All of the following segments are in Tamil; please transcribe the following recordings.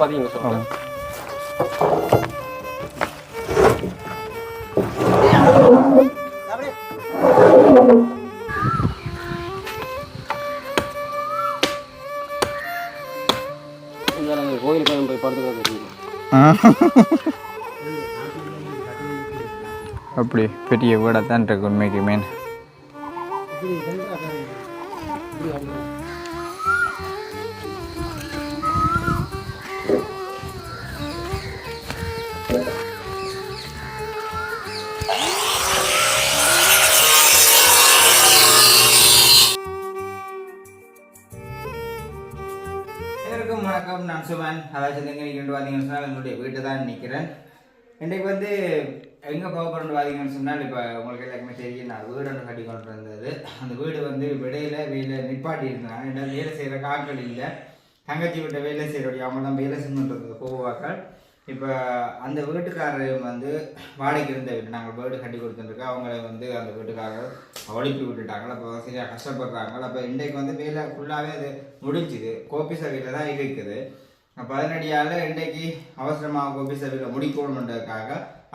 பார்த்தீங்கன்னு சொல்லுங்கள் கோயிலுக்கு போய் படுத்துக்கிறது அப்படி பெரிய வீடாக தான் இருக்கு உண்மைக்கு மீன் அனைவருக்கும் வணக்கம். நான் சுமன். அதாவது எங்கே நிற்கிறேன் பார்த்தீங்கன்னு சொன்னால் என்னுடைய வீட்டை தான் நிற்கிறேன் இன்றைக்கு வந்து எங்கே போக போகிறோம்னு பார்த்தீங்கன்னு சொன்னால் இப்போ உங்களுக்கு எல்லாருக்குமே தெரியும். நான் வீடு ஒன்று கட்டி கொண்டு இருந்தது அந்த வீடு வந்து விடையில் வேலை நிப்பாட்டி இருந்தாங்க. என்ன வேலை செய்கிற காக்கள் இல்லை. தங்கச்சி விட்ட வேலை செய்கிறோடைய அவங்க தான் வேலை செய்யணுன்றது போவாக்கள் இப்போ அந்த வீட்டுக்காரர் வந்து வாடகைக்கு இருந்த வீட்டு நாங்கள் வீடு கட்டி கொடுத்துருக்கோம் அவங்கள வந்து அந்த வீட்டுக்காரர் ஒழிப்பி விட்டுட்டாங்க. அப்போ சரியாக கஷ்டப்படுறாங்க. அப்போ இன்றைக்கு வந்து வேலை ஃபுல்லாகவே அது முடிஞ்சுது. கோபி சபையில் தான் இருக்குது. பதினடியால் இன்றைக்கு அவசரமாக கோபி சபையில் முடிக்கணுன்றதுக்காக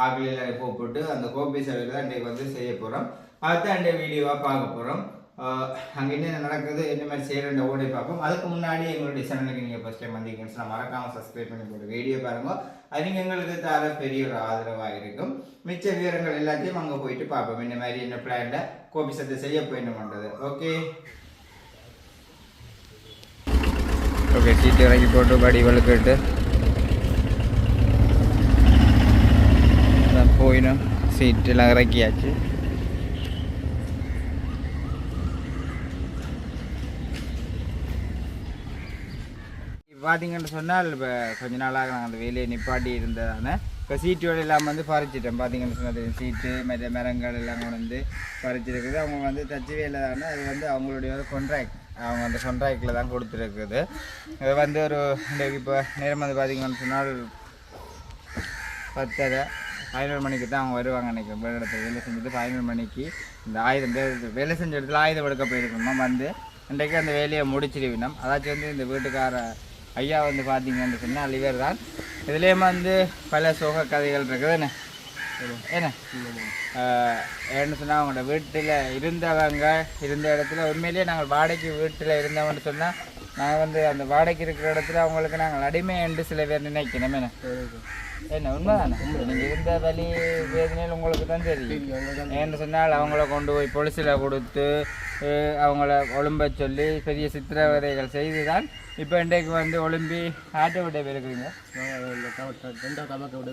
ஆக்கள் கூப்பிட்டு அந்த கோபி சபையில் தான் இன்றைக்கு வந்து செய்ய போகிறோம் அதுதான் இந்த வீடியோவாக பார்க்க போகிறோம் அங்கே என்ன நடக்குது என்ன மாதிரி செய்கிறன்ற ஓடி பார்ப்போம். அதுக்கு முன்னாடி எங்களுடைய சேனலுக்கு நீங்கள் ஃபஸ்ட் டைம் வந்தீங்கன்னு மறக்காமல் சப்ஸ்கிரைப் பண்ணி போட்டு வீடியோ பாருங்கள் அது நீங்கள் எங்களுக்கு தர பெரிய ஒரு ஆதரவாக இருக்கும். மிச்ச விவரங்கள் எல்லாத்தையும் அங்கே போயிட்டு பார்ப்போம். இந்த மாதிரி என்ன பிளானில் கோபி சத்தை செய்ய போயிடணுன்றது ஓகே ஓகே சீட்டு இறக்கி போட்டு படி வழுக்கிட்டு. போயிடும் சீட்டெல்லாம் இறக்கியாச்சு. பார்த்தீங்கன்னு சொன்னால் இப்போ கொஞ்ச நாளாக நாங்கள் அந்த வேலையை நிப்பாட்டி இருந்ததான. இப்போ சீட்டு வேலை எல்லாம் வந்து பறிச்சிட்டோம் பார்த்தீங்கன்னு சொன்னது சீட்டு மற்ற மரங்கள் எல்லாம் கொண்டு வந்து பறிச்சிருக்குது. அவங்க வந்து தச்சு வேலை தானே அது வந்து அவங்களுடைய ஒரு கொண்ட்ராக்ட் அவங்க அந்த கொண்ட்ராக்டில் தான் கொடுத்துருக்குது. இது வந்து ஒரு இன்றைக்கு இப்போ நேரம் வந்து பார்த்தீங்கன்னு சொன்னால் பத்தரை பதினோரு மணிக்கு தான் அவங்க வருவாங்க அன்றைக்கி வேறு இடத்துல வேலை செஞ்சுட்டு பதினோரு மணிக்கு இந்த ஆயுதம் வேலை செஞ்ச இடத்துல ஆயுதம் எடுக்க போயிருக்கணுமா? வந்து இன்றைக்கு அந்த வேலையை முடிச்சிருவினோம் அதாச்சும் வந்து இந்த வீட்டுக்கார ஐயா வந்து பார்த்தீங்கன்னு சொன்னால் அலிவர் தான். இதுலேயும் வந்து பல சோக கதைகள் இருக்குது. என்ன? என்ன? ஏன்னு சொன்னால் அவங்களோட வீட்டில் இருந்தவங்க இருந்த இடத்துல உண்மையிலேயே நாங்கள் வாடகைக்கு வீட்டில் இருந்தவங்க சொன்னால் நாங்கள் வந்து அந்த வாடகைக்கு இருக்கிற இடத்துல அவங்களுக்கு நாங்கள் அடிமை என்று சில பேர் நினைக்கணும். என்ன? என்ன உண்மைதானே? நீங்கள் இருந்த வலி வேதனையில் உங்களுக்கு தான் தெரியும். ஏன்னு சொன்னால் அவங்கள கொண்டு போய் பொலிசில் கொடுத்து அவங்கள ஒழும்ப சொல்லி பெரிய சித்திரவதைகள் செய்து தான் இப்போ இன்றைக்கு வந்து ஒலிம்பி ஆட்டை விட்ட போயிருக்கிறீங்க. ரெண்டாவது தமக்க விட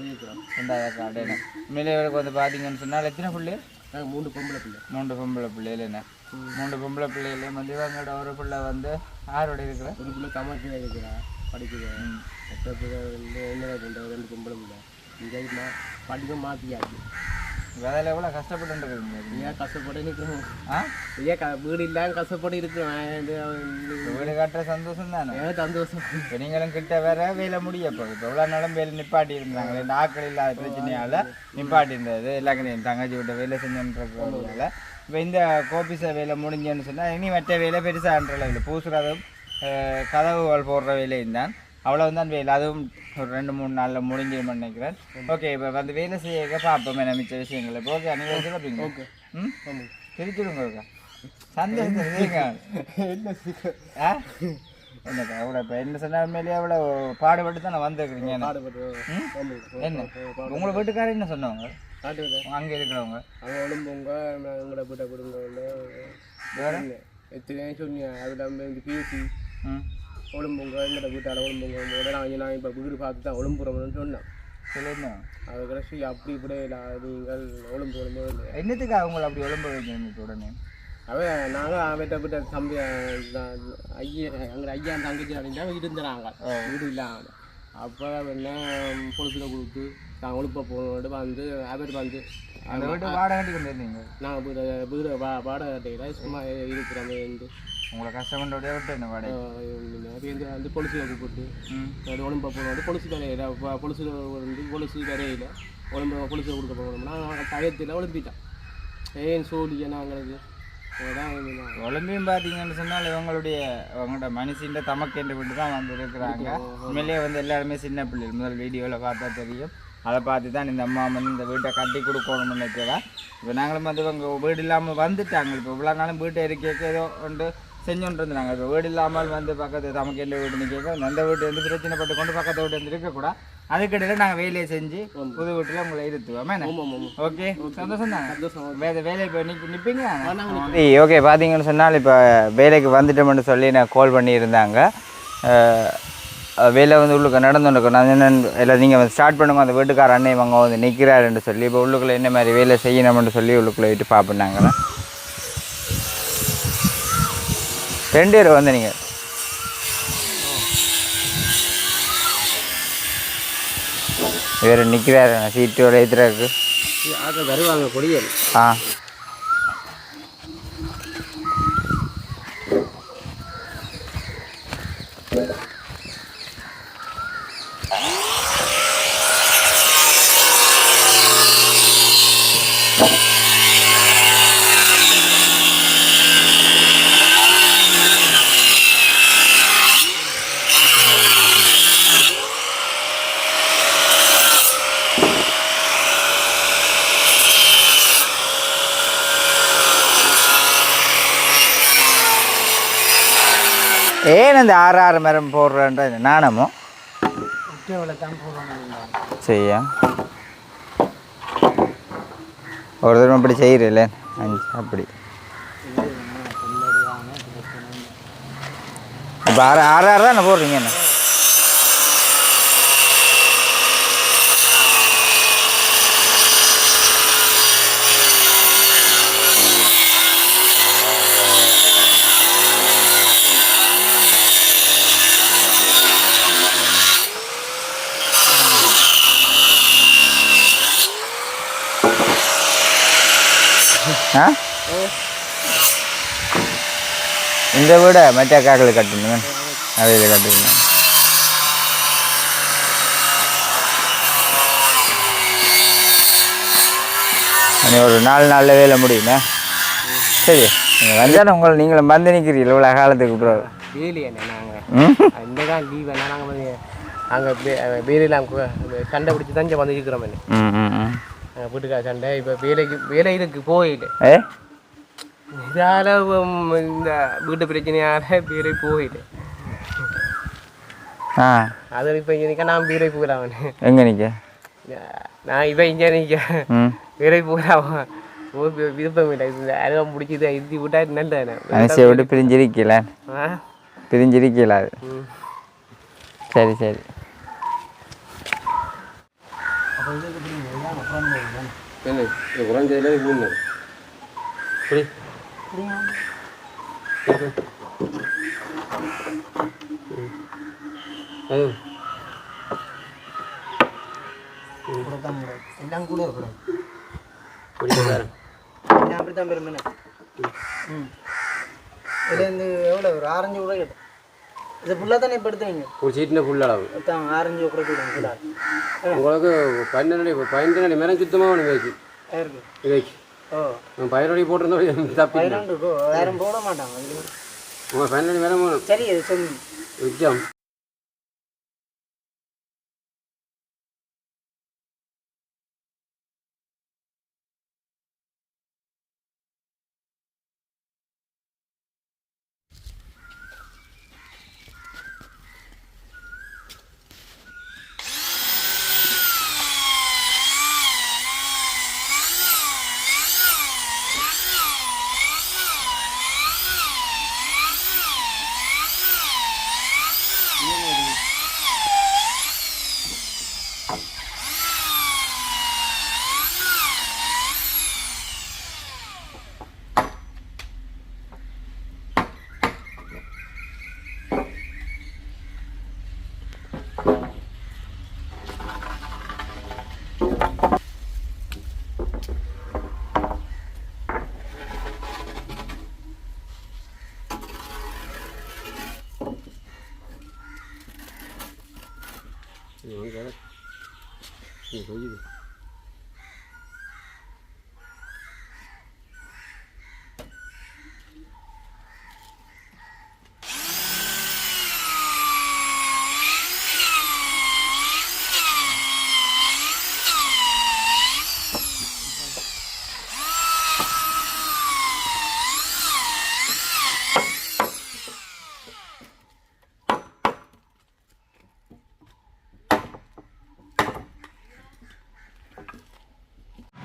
ரெண்டாவது வந்து பார்த்தீங்கன்னு சொன்னால் எத்தனை பிள்ளை? மூன்று மூணு பொம்பளை பிள்ளை மூன்று பொம்பளை பிள்ளைகள் என்ன? மூன்று பொம்பளை பிள்ளைகளையும் வந்து இவங்களோட ஒரு பிள்ளை வந்து ஆரோட இருக்கிற ஒரு பிள்ளை தமக்கு இருக்கிறா? படிக்கிறேன் மற்ற வந்து என்ன ரெண்டு ரெண்டு பொம்பளை பிள்ளை. இங்கே மா படிக்க மாற்றியாச்சு வேலையில் எவ்வளோ கஷ்டப்பட்டு ஏன் கஷ்டப்பட்டு நிற்கிறோம் ஆ? ஏன் க வீடு இல்லாமல் கஷ்டப்பட்டு இருக்கிறோம் இப்ப வீடு கட்டுற சந்தோஷம் தானே? சந்தோஷம்? இப்போ நீங்களும் கிட்ட வேற வேலை முடிய போகுது. இப்போ எவ்வளோ நாளும் வேலை நிப்பாட்டி இருந்தாங்க இந்த ஆட்கள் இல்லாத பிரச்சனையால் நிப்பாட்டி இருந்தது எல்லாருக்கும் என் தங்கச்சி விட்ட வேலை செஞ்சுன்றதுனால. இப்போ இந்த கோபிச வேலை முடிஞ்சேன்னு சொன்னால் இனி மற்ற வேலை பெருசான்ற அளவில். பூசுறதும் கதவுகள் போடுற வேலையும் தான். அவ்வளவு தான் வேலை. அதுவும் ஒரு ரெண்டு மூணு நாளில் முடிஞ்சிடும் நினைக்கிறேன். ஓகே இப்போ வந்து வேலை செய்ய பார்ப்போம் என்ன மிச்ச விஷயங்கள். இப்போ ஓகே நீங்கள் சொல்லுங்க ஓகே ம்? திருச்சிடுங்க இருக்கா ஆ? என்னக்கா எவ்வளோ இப்போ என்ன சொன்ன உண்மையிலேயே எவ்வளோ பாடுபட்டு தான் ம்? என்ன? உங்களை வீட்டுக்காரர் என்ன சொன்னவங்க? அங்கே இருக்கிறவங்க. அவங்க ஒழும்புங்க உங்களோட வீட்டை கொடுங்க வேற? எத்தனை சொன்னீங்க அதில் பேசி. ஒழும்புங்க எங்கட வீட்டால் ஒழும்புங்க உங்களோட நான் நான் இப்போ வீடு பார்த்து தான் ஒழும்புறோம்னு சொன்னேன். சொல்லுங்க அது கடைசி அப்படி இப்படி நீங்கள் ஒழும்பு ஒழும்பு என்னத்துக்கு அவங்கள அப்படி உடம்பு வைக்கணும் உடனே? அவன் நாங்கள் அவட்ட விட்ட தம்பி ஐயா எங்கள் ஐயா தங்கச்சி அப்படின்னா இருந்தாங்க வீடு இல்லாமல் அப்போ என்ன பொழுதுல கொடுத்து நான் ஒழுப்ப போகணும் வந்து அவர் வந்து அந்த வீட்டு வாடகை நாங்கள் வீடு வீடு வா வாடகை சும்மா இருக்கிறோமே உங்களை கஷ்டப்பட்டோடய விட்டு என்ன வாடகை. வந்து வந்து பொலிசில் கூப்பிட்டு அது ஒழும்பு போகணும் வந்து பொலிசு கரையில் பொலிசு வந்து பொலிசு கரையில் ஒழும்பு பொலிசு கொடுக்க போகணும்னா நாங்கள் டயத்தில் ஒழும்பிட்டோம் ஏன் சோழிய நாங்களுக்கு. கொழும்பையும் பார்த்தீங்கன்னு சொன்னால் இவங்களுடைய அவங்களோட மனுஷின்ற தமக்கென்று விட்டு தான் வந்து இருக்கிறாங்க உண்மையிலேயே வந்து எல்லாருமே சின்ன பிள்ளைகள். முதல் வீடியோவில் பார்த்தா தெரியும். அதை பார்த்து தான் இந்த அம்மா வந்து இந்த வீட்டை கட்டி கொடுக்கணும்னு நினைக்கிறேன். இப்போ நாங்களும் வந்து இவங்க வீடு இல்லாமல் வந்துட்டாங்க. இப்போ இவ்வளோ நாளும் வீட்டை இருக்க ஏதோ ஒன்று செஞ்சோன்று இருந்தாங்க இப்போ வீடு இல்லாமல் வந்து பக்கத்து தமக்கெண்டு வீடு நிற்க அந்த வீட்டு வந்து பிரச்சனைப்பட்டு கொண்டு பக்கத்து வீட்டு வந்து இருக்கக்கூடாது. அதுக்கிடையில நாங்கள் வேலையை செஞ்சு புது வீட்டில் உங்களை இருத்துவோம். ஓகே. சந்தோஷம் தாங்க சந்தோஷம் வேலை இப்போ நிற்ப நிற்பீங்க ஓகே. பார்த்தீங்கன்னு சொன்னால் இப்போ வேலைக்கு வந்துட்டோம்னு சொல்லி நான் கால் பண்ணியிருந்தாங்க. வேலை வந்து உள்ளுக்கு நடந்துருக்கும் நான் என்ன இல்லை நீங்கள் வந்து ஸ்டார்ட் பண்ணுங்க. அந்த வீட்டுக்கார அண்ணன் இவங்க வந்து நிற்கிறாருன்னு சொல்லி இப்போ உள்ளுக்குள்ளே என்ன மாதிரி வேலை செய்யணும்னு சொல்லி உள்ளுக்குள்ளே விட்டு பார்ப்போம்னாங்களே ரெண்டு பேர் வந்து நீங்கள் இவர் நிற்கிறாரு சீட்டு ஏற்றுறாருக்கு ஆக்க ஆ ஏன் இந்த ஆறு ஆறு மரம் போடுறன்ற நாணமோ தான் போடுவாங்க செய்ய. ஒரு தடவை அப்படி செய்கிறீல்ல அஞ்சு அப்படி. இப்போ ஆறு ஆறு ஆறு தானே போடுறீங்க என்ன? ஆ? இந்த வீட மற்ற காக்கில் கட்டணுங்க அவையில் கட்டணும் இனி ஒரு நாலு நாளில் வேலை முடியுமே. சரி நீங்கள் வந்தாலும் உங்களை நீங்களும் வந்து நிற்கிறீங்க இவ்வளோ காலத்துக்கு அப்புறம். வேலையே நாங்கள் இந்த தான் லீவ் நாங்கள் அங்கே வேலையெல்லாம் சண்டை பிடிச்சி தான் இங்கே வந்து வீட்டுக்கார சண்டை. இப்போ வேலைக்கு வேலை இருக்கு போயிட்டு இதால் இந்த வீட்டு பிரச்சனையால வேலை போயிட்டு. ஆ. அது இப்போ இங்கே நிற்க நான் வேலை போகிறான் எங்கே நிற்க நான் இப்போ இங்கே நிற்க வேலை போகிறான் விருப்பம் இல்லை. இந்த அருவம் பிடிச்சிது இறுதி விட்டா நல்ல மனுஷியை விட்டு பிரிஞ்சிருக்கல? பிரிஞ்சிருக்கல அது? சரி சரி. என்ன குறைஞ்சதுல மூணு புரி எல்லாம் கூட இருக்கணும் அப்படித்தான் பெருமை ம் இதில் இந்த எவ்வளோ ஒரு ஆரஞ்சு கூட கேட்டேன் இது ஃபுல்லாக தானே இப்போ ஒரு சீட்டின ஃபுல் அளவு. ஆரஞ்சு உங்களுக்கு பன்னெண்டு பதினெண்டு அடி மேலே சுத்தமாக ஒன்று வைக்கு இதைக்கு. ஓ. பதினொடி போட்டிருந்தோம் தப்பி இருக்கோ வேறு போட மாட்டாங்க உங்கள் பன்னெண்டு மேலே சரி அது சொல்லு. விஜயம் oído.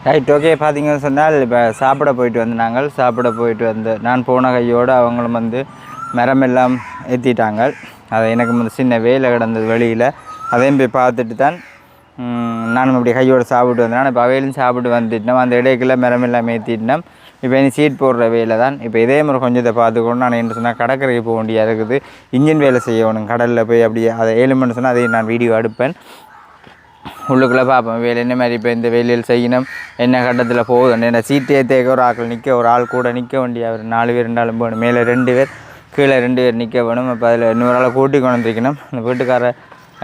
ரைட் ஓகே பார்த்தீங்கன்னு சொன்னால் இப்போ சாப்பிட போயிட்டு வந்து நாங்கள் சாப்பிட போயிட்டு வந்து நான் போன கையோடு அவங்களும் வந்து மரம் எல்லாம் ஏற்றிட்டாங்க அதை எனக்கு வந்து சின்ன வேலை கிடந்தது வெளியில். அதையும் போய் பார்த்துட்டு தான் நானும் இப்படி கையோடு சாப்பிட்டு வந்தேன். இப்போ அவையிலும் சாப்பிட்டு வந்துட்டோம் அந்த இடைக்குள்ளே மரம் எல்லாம் ஏற்றிட்டோம் இப்போ இனி சீட் போடுற வேலை தான். இப்போ இதே மாதிரி கொஞ்சம் இதை பார்த்துக்கணும். நான் என்ன சொன்னால் கடற்கரைக்கு போக வேண்டியா இருக்குது இன்ஜின் வேலை செய்யணும். கடலில் போய் அப்படியே அதை ஏழு மணி சொன்னால் அதையும் நான் வீடியோ எடுப்பேன். உள்ளுக்குள்ளே பார்ப்போம் வேலை என்ன மாதிரி இப்போ இந்த வேலையில் செய்யணும்? என்ன கட்டத்தில் போகுது என்ன சீட்டையே தேக்க ஒரு ஆட்கள் நிற்க ஒரு ஆள் கூட நிற்க வேண்டிய ஒரு நாலு பேர் ரெண்டாலும் போகணும். மேலே ரெண்டு பேர் கீழே ரெண்டு பேர் நிற்க வேணும். இப்போ அதில் இன்னொரு ஆளை கூட்டி கொண்டு வந்துருக்கணும். அந்த வீட்டுக்கார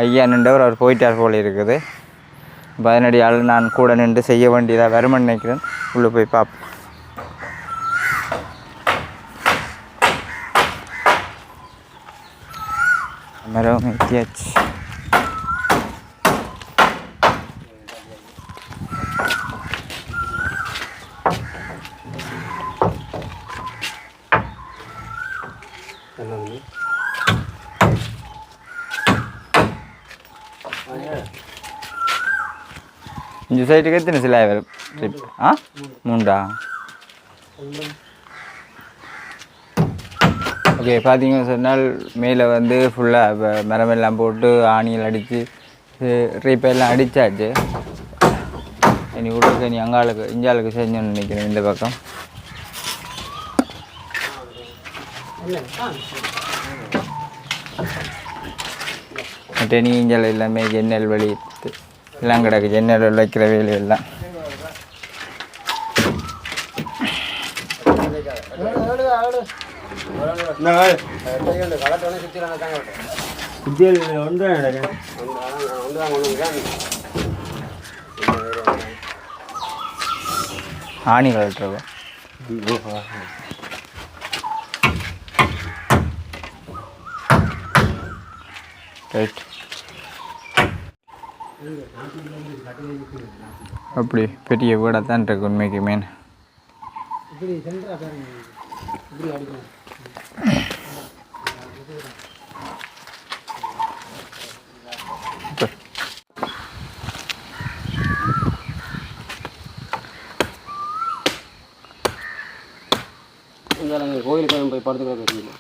ஐயா நின்றவர் அவர் போயிட்டார் போல இருக்குது. இப்போ அதனடி ஆள் நான் கூட நின்று செய்ய வேண்டியதாக வருமென்னு நினைக்கிறேன். உள்ளே போய் பார்ப்போம் மரம் எத்தியாச்சு? சொசைட்டிக்கு எத்தனை சிலாய் வரும் ட்ரிப் ஆ மூண்டா ஓகே பார்த்தீங்கன்னு சொன்னால் மேலே வந்து ஃபுல்லாக மரமெல்லாம் போட்டு ஆணியில் அடித்து ரீப்பெல்லாம் அடித்தாச்சு இனி விடுறது நீ அங்காளுக்கு இஞ்சாளுக்கு செஞ்சோன்னு நினைக்கிறேன் இந்த பக்கம் மற்ற நீ இஞ்சால் எல்லாமே ஜன்னல் வழி எல்லாம் கிடக்கு. ஜன்னல் வைக்கிற வேலை எல்லாம் ஆணி கழட்டுறவா? ரைட் அப்படி பெரிய வீடாக தான் இருக்கு உண்மைக்கு மேன் கோயிலுக்கு போய் படுத்துக்கிற தெரியுமா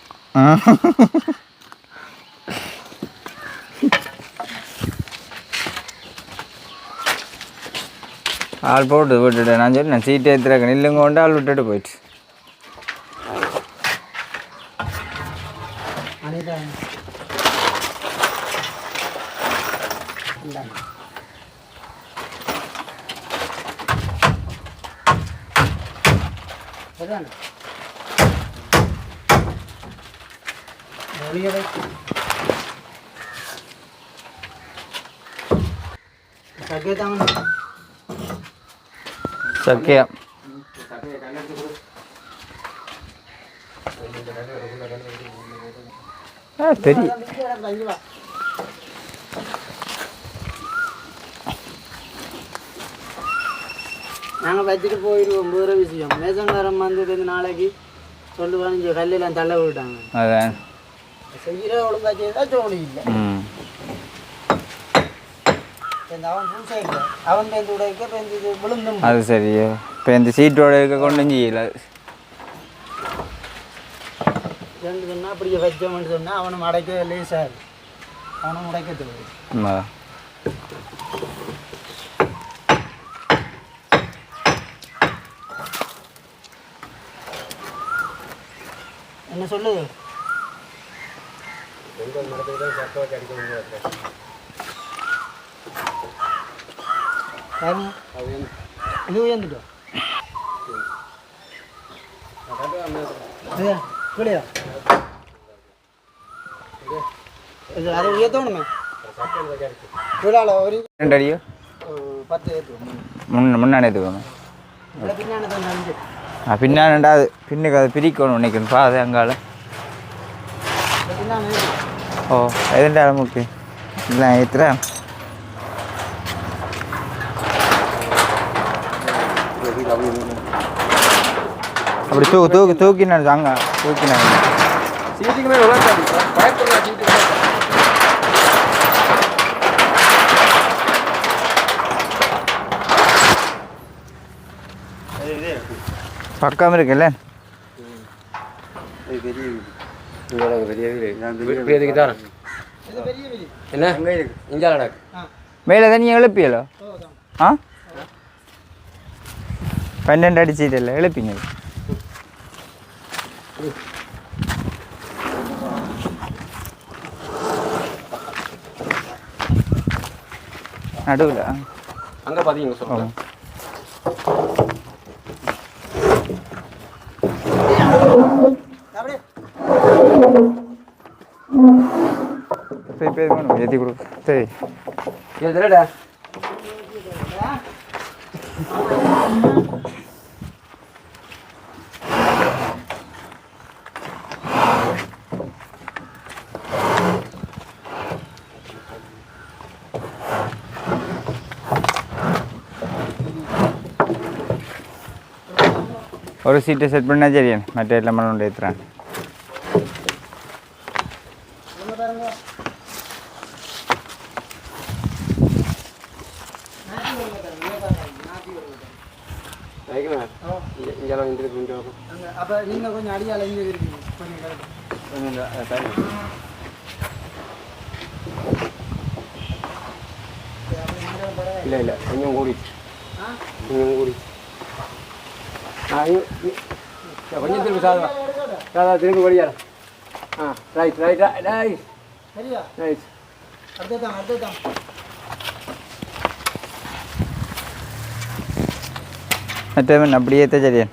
ஆள் போட்டு விட்டுட்டேன் நான் சொல்லி நான் சீட்டு ஏற்றுறேன் இல்லைங்க கொண்டு ஆள் விட்டுட்டு போயிடுச்சு சக்கியா பெரிய நாங்கள் வச்சுட்டு போயிடுவோம் வேறு விஷயம். மேசங்காரம் வந்து நாளைக்கு சொல்லுவாங்க கல்லெல்லாம் தள்ள விட்டாங்க அதான். செய்கிற ஒழுங்கா செய்தா ஜோடி இல்லை ம் இந்த அவன் புதுசாக இல்லை அவன் பேருந்து உடைக்க பேருந்து இது விழுந்தும் அது சரியோ இப்போ இந்த சீட்டோட இருக்க கொண்டு செய்யல. ரெண்டு சொன்னா அப்படியே வச்சோம்னு சொன்னா அவனும் அடைக்க இருக்கு அவனும் உடைக்க தெரியும் உண்மைதான் என்ன சொல்லுது பாருங்க இது உயர்ந்துட்டோம் இது அதை உயர்த்தணுமே கீழால ஒரு ரெண்டு அடியோ? பத்து ஏற்றுவோம் முன்ன முன்னாடி பின்னா ரெண்டாவது பின்னுக்கு அதை பிரிக்கணும் நினைக்கணும் அங்கால. ஓ எதுண்டாலும் முக்கியம் இல்லை ஏற்றுறேன் அப்படி தூக்கு தூக்கு தூக்கினாரு அங்க தூக்கினாங்க சீட்டுக்கு மேலே விளாண்டாடி பயப்படுறா. பக்கம் இருக்குல்ல? எழுப்பியலோ? ஆ? பன்னெண்டு அடிச்சிட்டல எழுப்பிங்க நடுவில். அங்கே பார்த்தீங்க அப்படியே சரி பேர் வேணும். ஏற்றி கொடு. சரி. இது தெரியடா ஒரு சீட்டை செட் பண்ணால் சரி மற்ற எல்லாம் மண்ணு ஏற்றுறேன் ஒன்று பாருங்க வைக்கணும் இங்கெல்லாம் இங்கே கொஞ்சம் அங்கே அப்போ நீங்கள் கொஞ்சம் அடியால் இங்கே இருக்கீங்க கொஞ்சம் கிடக்கு. இல்லை இல்லை கொஞ்சம் கூடி ஆ கொஞ்சம் கூடி ஆ இ- இ- கொஞ்சம் திருப்பி சாதா சாதா திருப்பி படியாட ஆ ரைட் ரைட் ரைட் சரியா? ரைட் அடுத்து தான் அடுத்து தான் மற்றவன் அப்படியே சரியா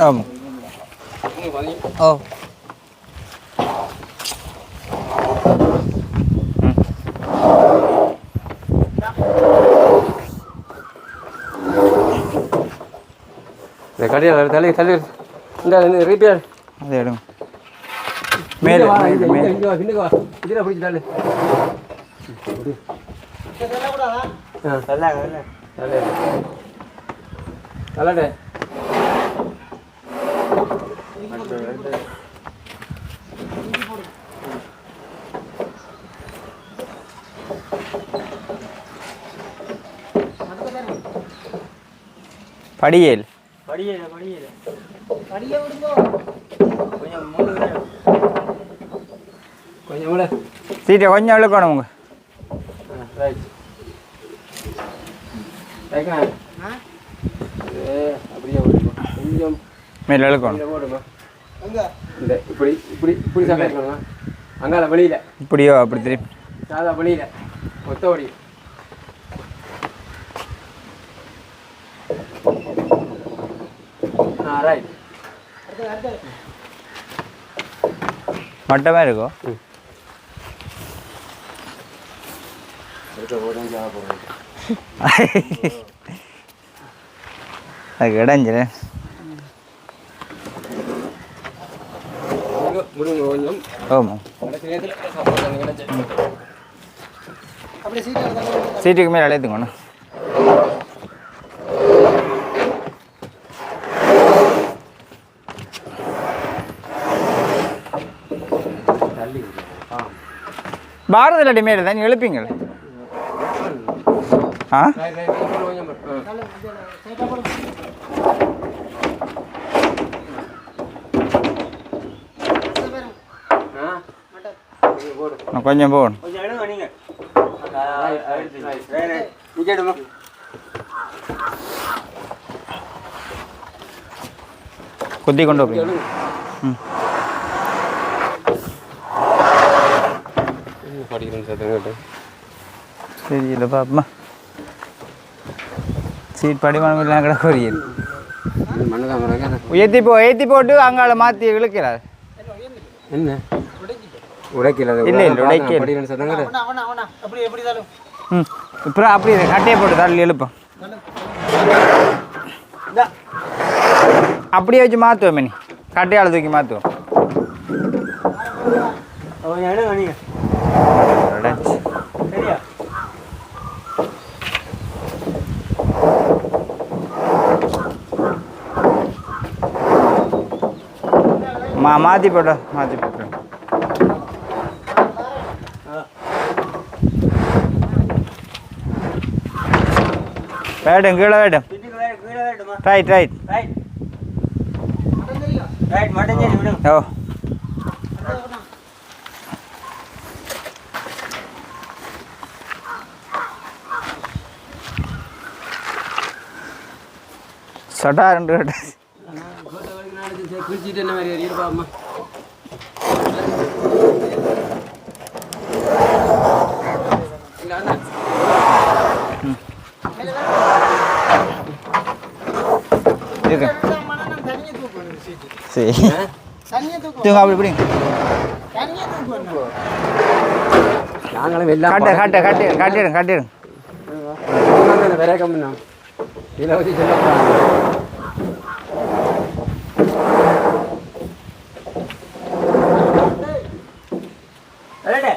ஆமாம் ஓ இந்த கடையில் தள்ளி தள்ளி. இந்த ரிப்பேர் அது எடுங்க. மேலே இதில் பிடிச்சி தள்ளு. ஆ. தள்ள. தள்ள தள்ளடே பாருங்க படியேல் படியை விடுங்கோ. கொஞ்சம் கூட சீட்டை கொஞ்சம் இழுக்கணும் உங்க. அப்படியே கொஞ்சம் மேலே இழுக்கணும். இந்த இப்படி இப்படி இப்படி சாப்பிட இருக்கணுமா அங்கால வெளியில். இப்படியோ அப்படி திருப்பி. சாதா வெளியில். ஒத்த ஓடி ஆ ரைட் அடுத்து அடுத்து மட்டமாக இருக்கும் அது கொஞ்சம் ஆமாம் சீட்டுக்கு மேலே அழைத்துக்கணும் பாரதில் அடி மேலே தான் எழுப்பீங்க ஆ ரைட் ரைட் இப்போ கொஞ்சம் ஆ தலை சைட்டாக போடுங்க அடுத்து பாருங்க ஆ மட்டன் நீங்க போடு நான் கொஞ்சம் போகணும் ரைட் ரைட் ரைட் இங்கே எடுமா குத்தி கொண்டு இங்கே போய் எடுங்க ம் படிக்கிறேன் சார் சரி இல்லை பாப்பா சீட் படிமானம் எல்லாம் கிடக்க காமராங்க ஏற்றி போ ஏற்றி போட்டு அங்கால மாற்றி இழுக்கிறார். என்ன? உடைக்கல இல்ல, இல்ல, உடைக்கல. படிக்கிறேன் சார் அவனா அவனா அவனா. அப்படி எப்படி தாலும் ம் இப்போ அப்படி கட்டையை போட்டு தள்ளி எழுப்போம் அப்படியே வச்சு மாற்றுவோம் மினி. கட்டையால் தூக்கி மாற்றுவோம் மா மாற்றி போட்டோம் மாற்றி போட்டோம் வேட்டும் கீழே வேட்டும் ரைட் ரைட் ஓ. சட்டா ரெண்டு கட்டு குளிச்சுட்டு என்ன மாதிரி தூக்கணும் சீட்டு சரி தூங்க அப்படி பிடிங்க நாங்களும் எல்லாம் காட்டு காட்டு காட்டு காட்டிடுங்க காட்டிடுங்க வேற கம்மிண்ணா இதில் வச்சு சொல்ல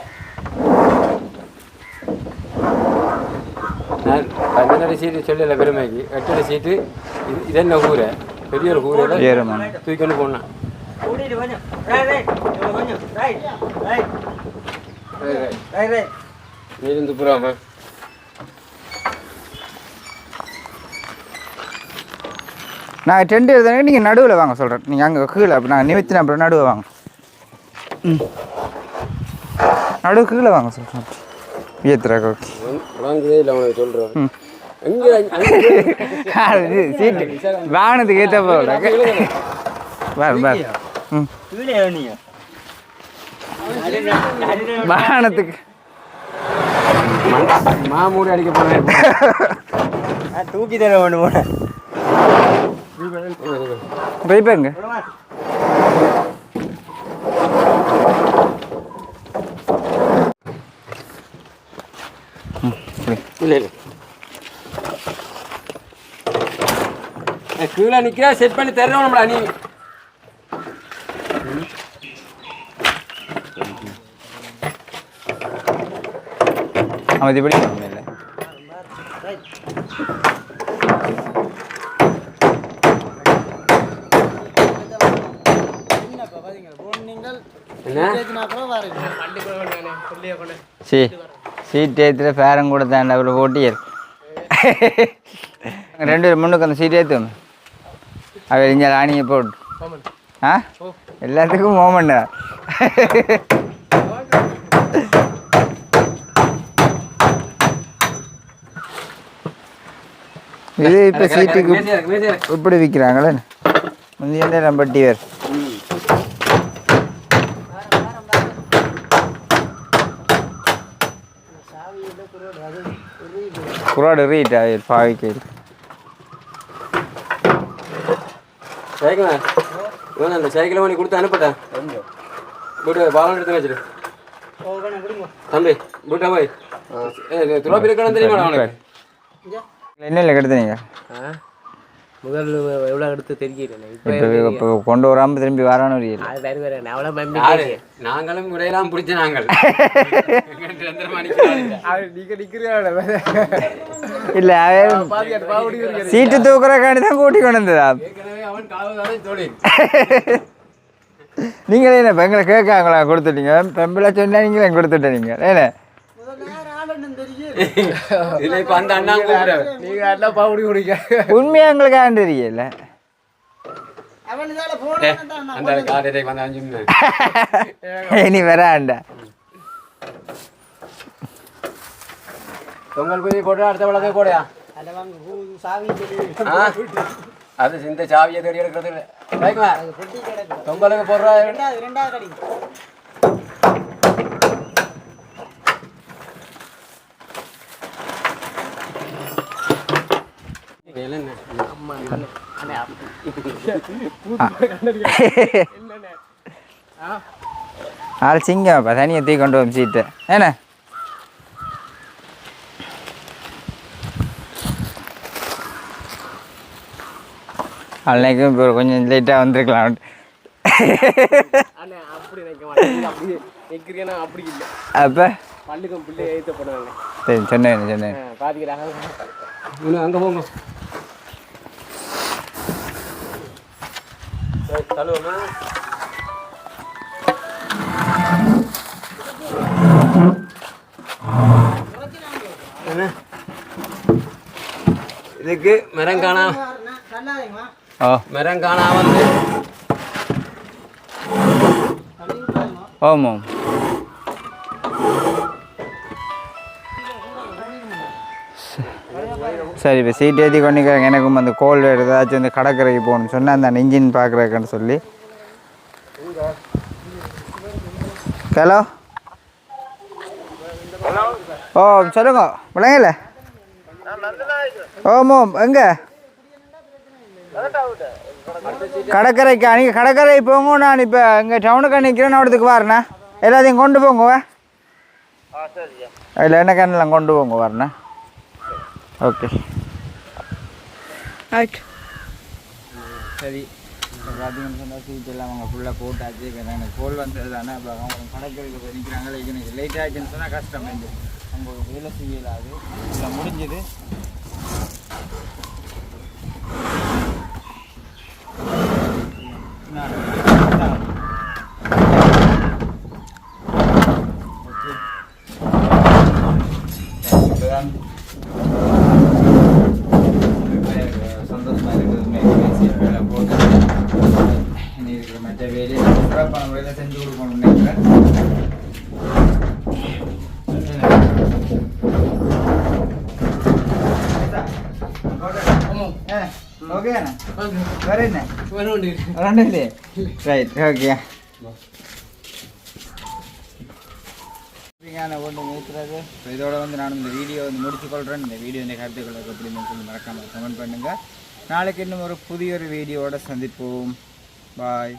நான் பதினெட்டு சீட்டு சொல்லல பெருமைக்கு. எட்டு சீட்டு இது இது என்ன ஊரை? பெரிய ஒரு ஊரை ஏறுமா தூக்கிட்டு போனேன் இருந்து புறாமா நான் டென்ட் எடுத்தேன் நீங்கள் நடுவில் வாங்க சொல்கிறேன் நீங்கள் அங்கே கீழே அப்போ நான் நிமித்தின அப்புறம் நடுவில் வாங்க. ம். நடுவு கீழே வாங்க சொல்கிறேன் ஏத்துறா ஓகே. வாங்குதே இல்லை அவனுக்கு சொல்கிறேன் ம். எங்கே சீட்டு. வாகனத்துக்கு ஏற்ற போல வாகனத்துக்கு. மாமூடி அடிக்க போனேன் தூக்கி தர ஒன்று போன போய் பாருங்க. ம், இப்படி. இல்லை இல்லை. கீழே நிற்கிறா செட் பண்ணி தர்றோம் நம்மள நீ அவன் இப்படி இல்லை சீட் ஏற்றுல ஃபேரம் கூட தான் ஓட்டியர் ரெண்டு முன்னுக்கு அந்த சீட் ஏற்றுவோம் அவர் இங்கே ஆணியை போட்டு ஆ எல்லாத்துக்கும் மோமெண்ட் இது இப்போ சீட்டுக்கு மேசையா இருக்கு, மேசையா இருக்கு. இப்படி விற்கிறாங்களே முந்தைய நம்பட்டி வேறு குராடு ரீட் ஆயிரு பாவிக்கு சைக்கிளா இவன் அந்த சைக்கிளை பண்ணி கொடுத்து அனுப்பிட்டேன் போட்டு பாலம் எடுத்து வச்சிரு. தம்பி போட்டா போய். துரோபி இருக்கணும் தெரியுமா அவனுக்கு? என்ன இல்லை கெடுத்து நீங்கள் முதல் எவ்வளோ எடுத்து தெரியல இப்போ இப்போ கொண்டு வராமல் திரும்பி இல்லை அது வேறு வேறு அவ்வளோ யாரு? நாங்களும் உடையெல்லாம் பிடிச்ச நாங்கள். இல்லை? சீட்டு தூக்குறக்காண்டி தான் கூட்டி கொண்டு வந்ததா நீங்களே என்ன பெங்களை கேட்காங்களா கொடுத்துட்டீங்க? பெம்பிளை சொன்னா நீங்களே கொடுத்துட்டீங்க. நீங்கள் இதுல இப்ப அந்த அண்ணா கூப்பிடுறேன் நீங்க எல்லாம் பாவுடி குடிக்க. உண்மையாக எங்களுக்கு ஆண்டு தெரியல? அவன் இதால போன அந்த காலையில வந்து அஞ்சு நிமிஷம். இனி வர ஆண்டா பொங்கல் போய் போட்டு அடுத்த விளக்கே போடையா? அது இந்த சாவியை தேடி எடுக்கிறது இல்லை. பொங்கலுக்கு போடுறா. ரெண்டாவது ரெண்டாவது ஆள் சிங்கம்ப்பா தனியை தூக்கி கொண்டு வந்து சீட்டை ஏண்ணே அன்னைக்கும் இப்போ கொஞ்சம் லேட்டாக வந்திருக்கலாம். அப்போ? சரி சொன்னேன் சொன்னேன். அங்கே போங்க. சரி, தள்ளுவோமா என்ன இதுக்கு மரம் காணா நல்லாதேம்மா ஓ மரம் காணா வந்து தள்ளி விட்டாங்கம்மா ஆமாம் சரி இப்போ சீட் ஏற்றி கொண்டிருக்காங்க எனக்கும் அந்த கோல் ஏதாச்சும் வந்து கடற்கரைக்கு போகணும்னு சொன்னால் அந்த இன்ஜின் பார்க்குறதுக்குன்னு சொல்லி. ஹலோ ஓ சொல்லுங்க. விளங்கல? ஓமோம் எங்கே? கடற்கரைக்கு? அன்றைக்கி கடற்கரை போங்க நான் இப்போ இங்கே டவுனுக்கு நிற்கிறேன் இடத்துக்கு வரேண்ணா எல்லாத்தையும் கொண்டு போங்க அதில் என்ன கண்ணெல்லாம் கொண்டு போங்க வரேண்ணா ஓகே. சரி. இப்போ பார்த்தீங்கன்னு எல்லாம் அவங்க ஃபுல்லாக போட்டாச்சு. எனக்கு கோல் வந்தது தானே. இப்போ அவங்க போய் நிற்கிறாங்களே எனக்கு லேட் ஆச்சுன்னு சொன்னால் கஷ்டம். வந்து அவங்க வேலை செய்யலாது. இல்லை முடிஞ்சது நான் நான் ஓகே இப்போதான் சந்தோஷமாக இருக்குது போட்டு இனி இருக்கிற மற்ற வேலையை சிறப்பான முறையில் செஞ்சு கொடுக்கணும்னு நினைக்கிறேன் ஓகே வேற என்ன வரும் ரெண்டு இல்லையே ரைட் ஓகே ஒன்று நிறுத்துறது இதோட வந்து நான் இந்த வீடியோ வந்து முடிச்சுக்கொள்கிறேன் இந்த வீடியோ இந்த கருத்துக்களுக்கு எப்படின்னு சொல்லி மறக்காமல் கமெண்ட் பண்ணுங்கள் நாளைக்கு இன்னும் ஒரு புதிய ஒரு வீடியோவோட சந்திப்போம் பாய்